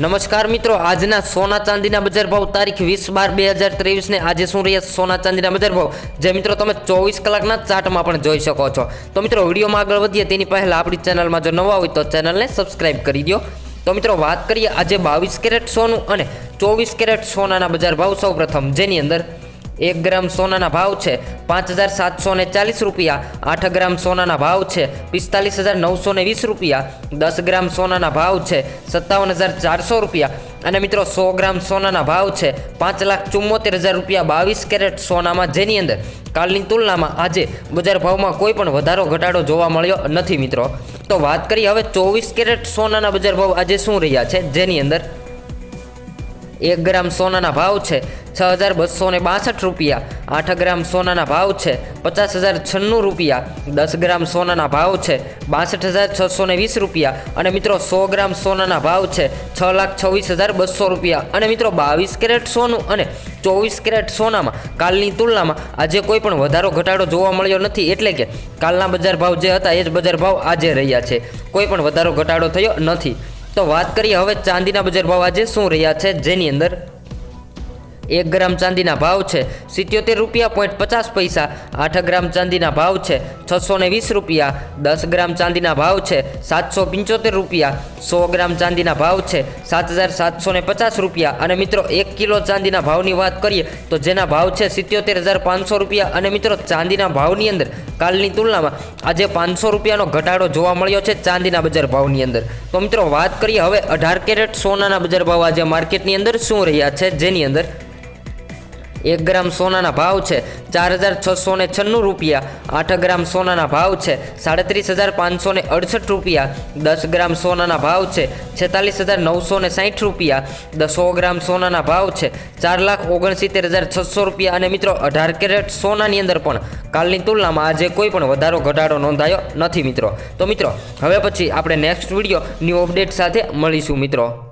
નમસ્કાર મિત્રો, આજના સોના ચાંદીના બજાર ભાવ તારીખ વીસ બાર બે હજાર ત્રેવીસને આજે શું રહ્યા સોના ચાંદીના બજાર ભાવ? જે મિત્રો તમે ચોવીસ કલાકના ચાર્ટમાં પણ જોઈ શકો છો. તો મિત્રો, વિડીયોમાં આગળ વધીએ તેની પહેલાં આપણી ચેનલમાં જો નવા હોય તો ચેનલને સબસ્ક્રાઇબ કરી દો. તો મિત્રો, વાત કરીએ આજે બાવીસ કેરેટ સોનું અને ચોવીસ કેરેટ સોનાના બજાર ભાવ સૌપ્રથમ. જેની અંદર એક ગ્રામ સોનાના ભાવ છે પાંચ હજાર સાતસો ચાલીસ રૂપિયા, આઠ ગ્રામ સોનાના ભાવ છે પિસ્તાલીસ હજાર નવસો વીસ રૂપિયા, દસ ગ્રામ સોનાના ભાવ છે સત્તાવન હજાર ચારસો રૂપિયા. અને મિત્રો સો ગ્રામ સોનાના ભાવ છે પાંચ લાખ ચુમ્મોતેર હજાર રૂપિયા બાવીસ કેરેટ સોનામાં. જેની અંદર કાલની તુલનામાં આજે બજાર ભાવમાં કોઈ પણ વધારો, ઘટાડો જોવા મળ્યો નથી મિત્રો. તો વાત કરીએ હવે ચોવીસ કેરેટ સોનાના બજાર ભાવ આજે શું રહ્યા છે? જેની અંદર એક ગ્રામ સોનાના ભાવ છે છ હજાર બસો ને બાસઠ રૂપિયા. આઠ ગ્રામ સોનાના ભાવ છે પચાસ હજાર છન્નું રૂપિયા. દસ ગ્રામ સોનાના ભાવ છે બાસઠ હજાર છસો ને વીસ રૂપિયા. અને મિત્રો સો ગ્રામ સોનાના ભાવ છે છ લાખ છવ્વીસ હજાર બસો રૂપિયા. અને મિત્રો બાવીસ કેરેટ સોનું અને ચોવીસ કેરેટ સોનામાં કાલની તુલનામાં આજે કોઈ પણ વધારો, ઘટાડો જોવા મળ્યો નથી. એટલે કે કાલના બજાર ભાવ જે હતા એ જ બજાર ભાવ આજે રહ્યા છે. કોઈ પણ વધારો, ઘટાડો થયો નથી. તો વાત કરીએ હવે ચાંદીના બજાર ભાવ આજે શું રહ્યા છે? જેની અંદર એક ગ્રામ ચાંદીના ભાવ છે. સિત્યોતેર રૂપિયા પોઈન્ટ પચાસ પૈસા. આઠ ગ્રામ ચાંદીના ભાવ છે. છસો ને વીસ રૂપિયા. દસ ગ્રામ ચાંદીના ભાવ છે. સાતસો પંચોતેર રૂપિયા. સો ગ્રામ ચાંદીના ભાવ છે. સાત હજાર સાતસો ને પચાસ રૂપિયા. અને મિત્રો, એક કિલો ચાંદીના ભાવની વાત કરીએ, તો જેના ભાવ છે સિત્યોતેર હજાર પાંચસો રૂપિયા. અને મિત્રો, ચાંદીના ભાવની અંદર, કાલની તુલનામાં આજે પાંચસો રૂપિયાનો ઘટાડો જોવા મળ્યો છે ચાંદીના બજાર ભાવની અંદર. તો મિત્રો, વાત કરીએ હવે અઢાર કેરેટ સોનાના બજાર ભાવ આજે માર્કેટની અંદર શું રહ્યા છે? જેની અંદર એક ગ્રામ સોનાના ભાવ છે ચાર હજાર છસો ને છન્નું રૂપિયા. આઠ ગ્રામ સોનાના ભાવ છે સાડત્રીસ હજાર પાંચસો ને અડસઠ રૂપિયા. દસ ગ્રામ સોનાના ભાવ છે છેતાલીસ હજાર નવસો ને સાઠ રૂપિયા. દસો ગ્રામ સોનાના ભાવ છે ચાર લાખ ઓગણસિત્તેર હજાર છસો રૂપિયા. અને મિત્રો, અઢાર કેરેટ સોનાની અંદર પણ કાલની તુલનામાં આજે કોઈ પણ વધારો, ઘટાડો નોંધાયો નથી મિત્રો. તો મિત્રો, હવે પછી આપણે નેક્સ્ટ વીડિયો ન્યૂ અપડેટ સાથે મળીશું મિત્રો.